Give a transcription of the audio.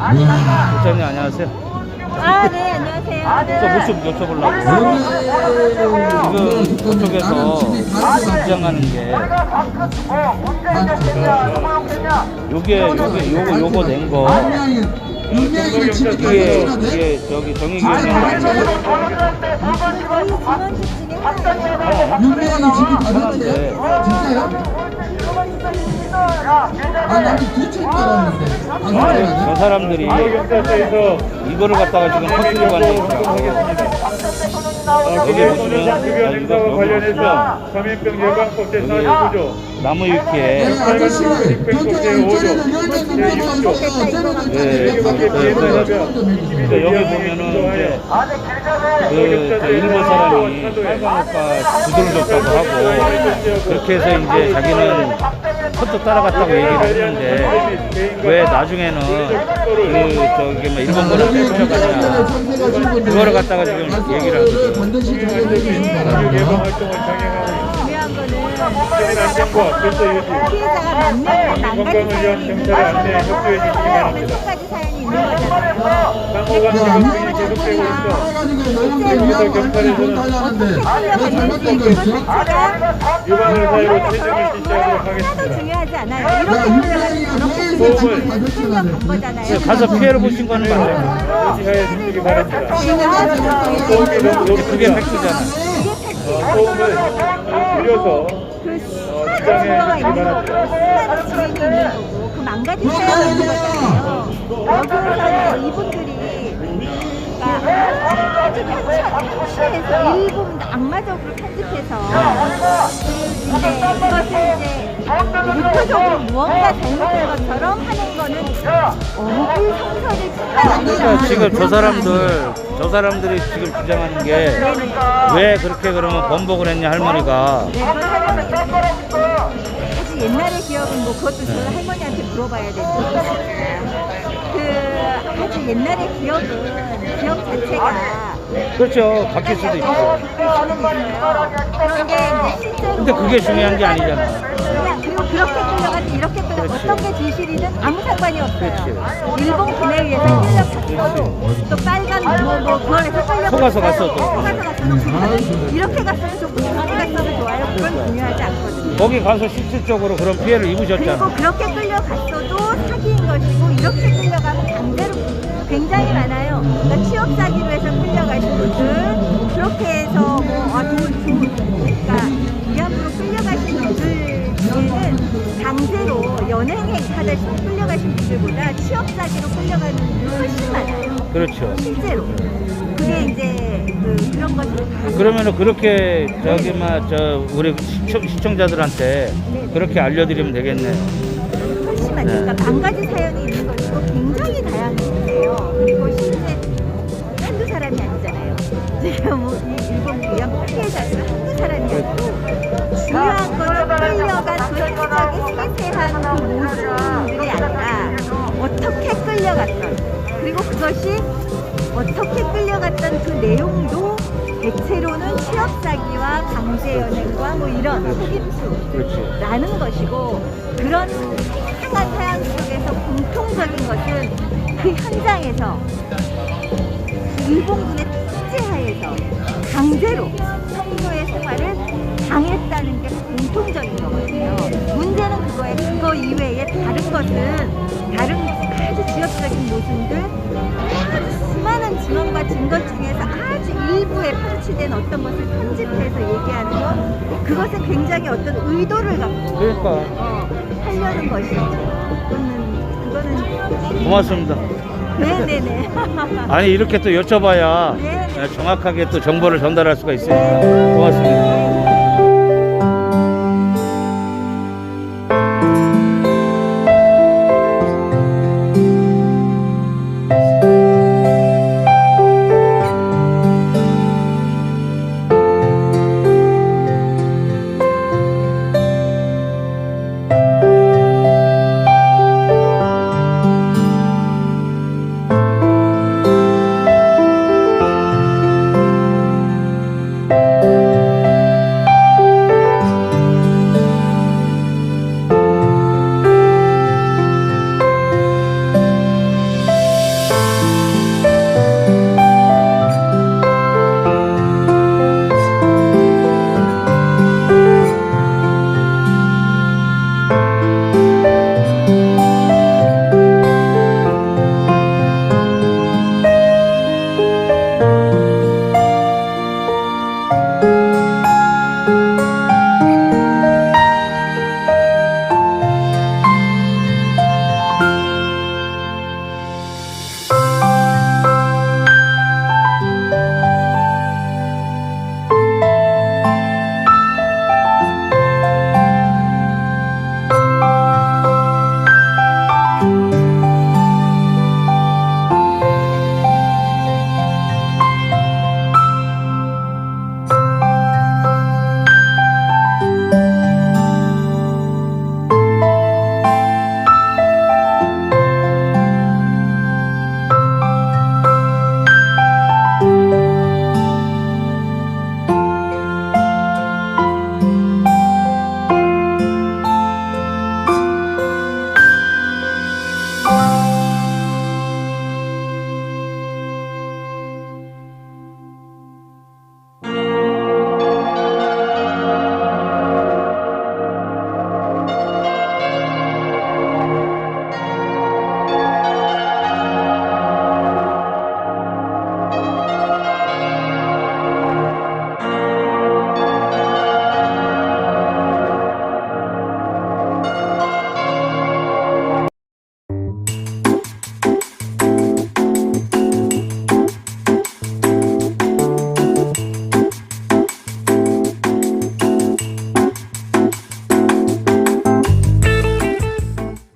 부장님 안녕하세요. 아, 네, 안녕하세요. 저 모습 여쭤보려고. 지금 저쪽에서 주장하는 게 요게 요게 요거 요거 낸 거. 이게 이게 저기 정의기관이 저희 지원실 중에 하나예요. 윤명이 집이 가졌어요? 진짜요? 아 나도 두채인 줄 알았는데. 아저 진짜요? 사람들이 이거를 갖다가 지금 퍼뜨리고 가니까 여기 보시면 주변 행사와 관련해서 감염병 예방법 제49조 나무 네 위키에 아저씨 경찰에 전에는 열대 넘어서 쟤는 네, 근데 여기 보면은 이제 그저 일본 사람이 빨간 오빠 구두를 줬다고 하고 그렇게 해서 이제 자기는 컷도 따라갔다고 얘기를 했는데 왜 나중에는 그 저기 뭐 일본 분한테 끌려가냐 그거를 갖다가 지금 얘기를 하거든. 반드시 안전과 질서 유지 피해자가 몇 명, 만 가지 건강을 위한 사연이 있는 주시기 거잖아요. 바랍니다. 가서 피해를 보신 거는 맞아요. 유지하여 주시기 바랍니다. 그게. 팩트잖아. 어, 소음을 줄여서 그 어, 있는 거고 그 망가진 거잖아요. 여기서 이제 이분들이 그러니까 아주 편집해서 일부 악마적으로 편집해서 이제 그것을 이제 목표적으로 무언가 잘못된 것처럼 하는 거는 억울 성서를 그러니까 충분합니다. 지금 저 사람들 저 사람들이 지금 주장하는 게 왜 그렇게 그러면 번복을 했냐 할머니가 네, 사실 옛날의 기억은 뭐 그것도 저는 할머니한테 물어봐야 되는 거니까 그 아주 옛날의 기억은 기억 자체가 그렇죠 바뀔 수도 있고. 그런 게 이제 근데 그게 중요한 게 아니잖아 그리고 그렇게 끌려갔지 이렇게 끌려 그렇지. 어떤 게 진실이든 아무 상관이 없어요. 일본 군에 의해서 끌려갔어도 또 빨간 뭐뭐 그걸 해서 끌려 속아서 갔어도. 속아서 갔어도 그거는 이렇게 갔어도 좋고 저렇게 갔어도 좋아요. 그건 중요하지 않거든요. 거기 가서 실질적으로 그런 피해를 그리고 입으셨잖아 그렇게 끌려갔어도 사기인 것이고 이렇게 끌려가면 강제로 굉장히 많아요. 그러니까 취업 사기로 해서 끌려가신 분들 그렇게 해서 뭐 아, 돈, 돈, 그러니까 위안부로 끌려가신 분들 중에는 강제로 연행에 하다시피 끌려가신 분들보다 취업 사기로 끌려가는 분들이 훨씬 많아요. 그렇죠 실제로. 그게 이제 그, 그런 다 그러면은 그렇게 저기 막저 우리 시청, 시청자들한테 그렇게 알려드리면 되겠네 훨씬 많죠. 그러니까 만 가지 사연이 있는 것이 그것이 어떻게 끌려갔던 그 내용도 대체로는 취업 사기와 강제 연행과 뭐 이런 속임수 그렇지 라는 것이고 그런 다양한 사양 속에서 공통적인 것은 그 현장에서 일본군의 통제하에서 강제로 성도의 생활을 당했다는 게 공통적인 거거든요. 문제는 그거에 그거 이외에 다른 것은 다른 아주 지역적인 모순들 증언과 증거 중에서 아주 일부에 편취된 어떤 것을 편집해서 얘기하는 것 그것은 굉장히 어떤 의도를 갖고 그러니까 어, 하려는 것이죠. 그거는 그거는 고맙습니다 네네네. 아니 이렇게 또 여쭤봐야 네. 정확하게 또 정보를 전달할 수가 있으니까 고맙습니다